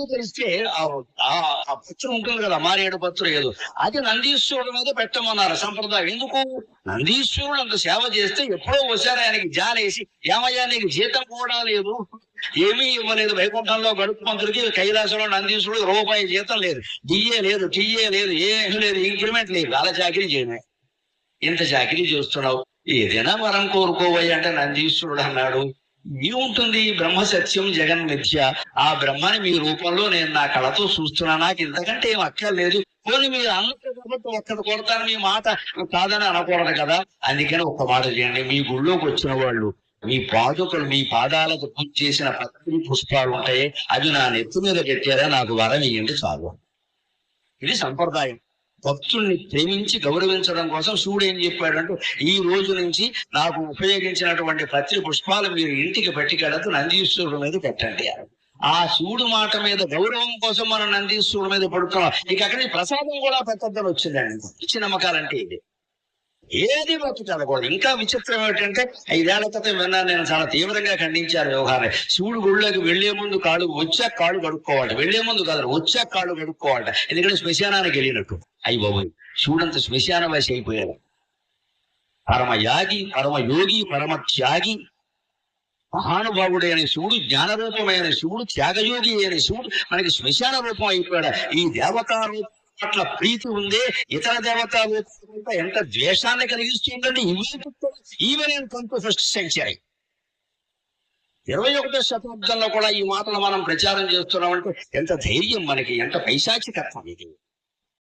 తెలిస్తే ఆ పత్రం ఉంటుంది కదా మారేడు పత్రం ఏదో. అది నందీశ్వరుడు మీద పెట్టమన్నారు సంప్రదాయం. ఎందుకు? నందీశ్వరుడు అంత సేవ చేస్తే ఎప్పుడో ఒకసారి ఆయనకి జాలేసి ఏమయ్యా నీకు జీతం కూడా లేదు. ఏమీ ఇవ్వలేదు. వైకుంఠంలో గడుపు మంత్రులకి కైలాసంలో నందీశ్వరుడు రూపాయి జీతం లేదు. డిఏ లేదు టీఏ లేదు ఏం లేదు ఇంక్రిమెంట్ లేదు. అలా చాకరీ చేయమే. ఇంత చాకరీ చేస్తున్నావు. ఏదైనా వరం కోరుకోవయ్య అంటే నందీశ్వరుడు అన్నాడు. ఏముంటుంది బ్రహ్మ సత్యం జగన్ మిథ్య ఆ బ్రహ్మని మీ రూపంలో నేను నా కళతో చూస్తున్నా నాకు ఇంతకంటే ఏం అక్కర్లేదు. పోనీ మీరు అన్నట్టు కాబట్టి ఒక్కటి కొడతాను మీ మాట కాదని అనకూడదు కదా. అందుకని ఒక్క మాట చేయండి. మీ గుళ్ళోకి వచ్చిన వాళ్ళు మీ పాదుకలు మీ పాదాలకు పూజ చేసిన పత్రి పుష్పాలు ఉంటాయి. అవి నా నెత్తి మీద పెట్టారా? నాకు వరం ఇయ్యండి చాలు. ఇది సంప్రదాయం. భక్తుల్ని ప్రేమించి గౌరవించడం కోసం శివుడు ఏం చెప్పాడంటూ ఈ రోజు నుంచి నాకు ఉపయోగించినటువంటి పత్రి పుష్పాలు మీరు ఇంటికి పట్టుకెళ్ళదు నందీశ్వరుడు మీద పెట్టండి ఆ శివుడు మాట మీద గౌరవం కోసం మనం నందీశ్వరుడు మీద పడుతున్నాం. ఇక అక్కడ ప్రసాదం కూడా పెట్టద్దని వచ్చిందండి. పిచ్చి నమ్మకాలంటే ఇది. ఏది బతుకనకూడదు ఇంకా విచిత్రం ఏమిటంటే ఐదేళ్ళ క్రితం విన్నాను నేను చాలా తీవ్రంగా ఖండించాను వ్యవహారం. శివుడు గుళ్ళకి వెళ్ళే ముందు కాళ్ళు వచ్చాక కాళ్ళు కడుక్కోవాలి వెళ్ళే ముందు కాదు వచ్చాక కాళ్ళు కడుక్కోవాలి ఎందుకంటే శ్మశానానికి వెళ్ళినట్టు. అయ్యి బాబోయ్. శివుడంత శ్మశాన వాసి అయిపోయాడు. పరమ యాగి పరమ యోగి పరమ త్యాగి మహానుభావుడైన శివుడు జ్ఞానరూపమైన శివుడు త్యాగయోగి అయిన శివుడు మనకి శ్మశాన రూపం అయిపోయాడు. ఈ దేవతా రూపం పట్ల ప్రీతి ఉందే ఇతర దేవతా రూపం ఎంత ద్వేషాన్ని కలిగిస్తుందంటే ఈవెన్ నేను ట్వంటీ ఫస్ట్ సెంచరీ ఇరవై ఒకటో శతాబ్దంలో కూడా ఈ మాటలు మనం ప్రచారం చేస్తున్నామంటే ఎంత ధైర్యం మనకి ఎంత పైశాచికత్వం ఇది.